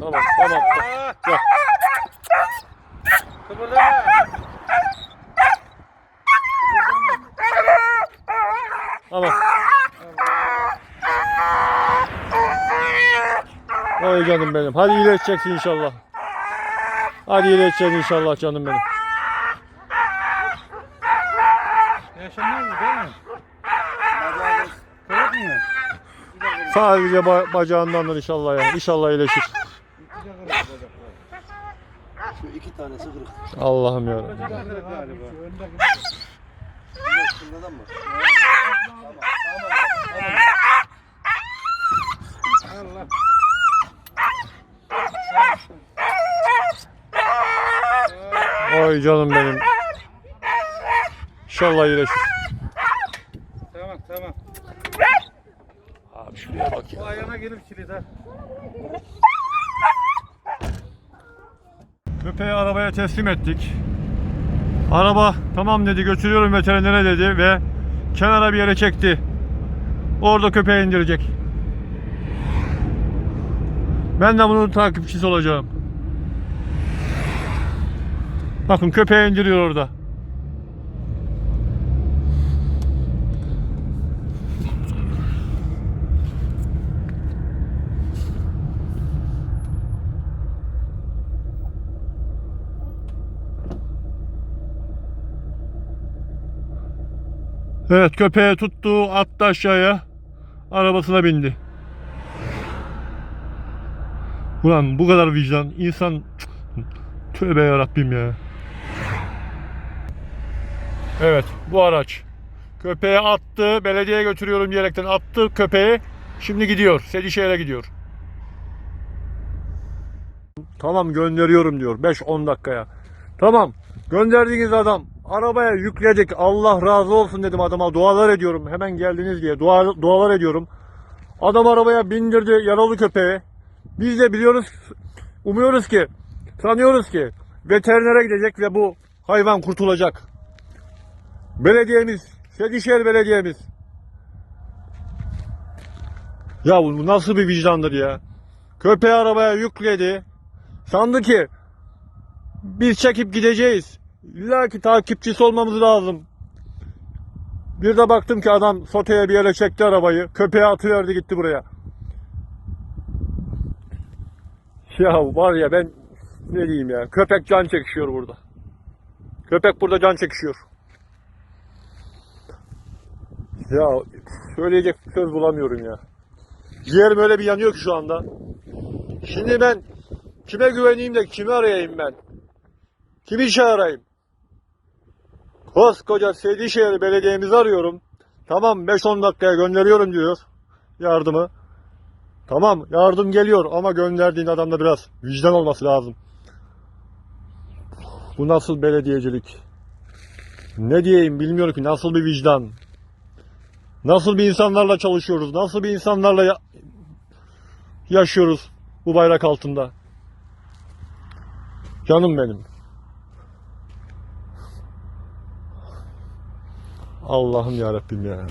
Tamam tamam. Gel. Kıpırdama. Tamam. Oy canım benim. Hadi iyileşeceksin inşallah. Hadi iyileşeceksin inşallah canım benim. Yaşanmıyor mu değil mi? Kırık mı? Sadece ba- bacağındandır inşallah ya. İnşallah iyileşir. Şu iki tanesi kırık. Allah'ım ya. Mı? Oy canım benim. İnşallah iyileşir. Tamam tamam. Şuraya bak Bu ayağına gelir kilit ha. Köpeği arabaya teslim ettik. Araba tamam dedi götürüyorum veterinere dedi ve kenara bir yere çekti. Orada köpeği indirecek. Ben de bunun takipçisi olacağım. Bakın köpeği indiriyor orada. Evet köpeği tuttu attı aşağıya. Arabasına bindi. Ulan bu kadar vicdan insan tövbe yarabbim ya. Evet bu araç. Köpeği attı belediyeye götürüyorum diyerekten attı köpeği. Şimdi gidiyor Sedişehir'e gidiyor. Tamam gönderiyorum diyor 5-10 dakikaya. Tamam gönderdiğiniz adam arabaya yükledik Allah razı olsun dedim adama dualar ediyorum hemen geldiniz diye dua, dualar ediyorum. Adam arabaya bindirdi yaralı köpeği. Biz de biliyoruz umuyoruz ki sanıyoruz ki veterinere gidecek ve bu hayvan kurtulacak. Belediyemiz Sedişehir Belediyemiz ya bu nasıl bir vicdandır ya. Köpeği arabaya yükledi. Sandı ki biz çekip gideceğiz. İlla ki takipçisi olmamız lazım. Bir de baktım ki adam soteye bir yere çekti arabayı. Köpeğe atıverdi gitti buraya. Ya var ya ben ne diyeyim ya. Köpek can çekişiyor burada. Köpek burada can çekişiyor. Ya söyleyecek söz bulamıyorum ya. Ciğerim öyle bir yanıyor ki şu anda. Şimdi ben kime güveneyim de kimi arayayım ben? Kimi çağırayım? Koskoca Seydişehir Belediye'mizi arıyorum. Tamam 5-10 dakikaya gönderiyorum diyor yardımı. Tamam yardım geliyor ama gönderdiğin adamda biraz vicdan olması lazım. Bu nasıl belediyecilik? Ne diyeyim bilmiyorum ki nasıl bir vicdan? Nasıl bir insanlarla çalışıyoruz? Nasıl bir insanlarla ya- yaşıyoruz bu bayrak altında? Canım benim. Allah'ım ya ya.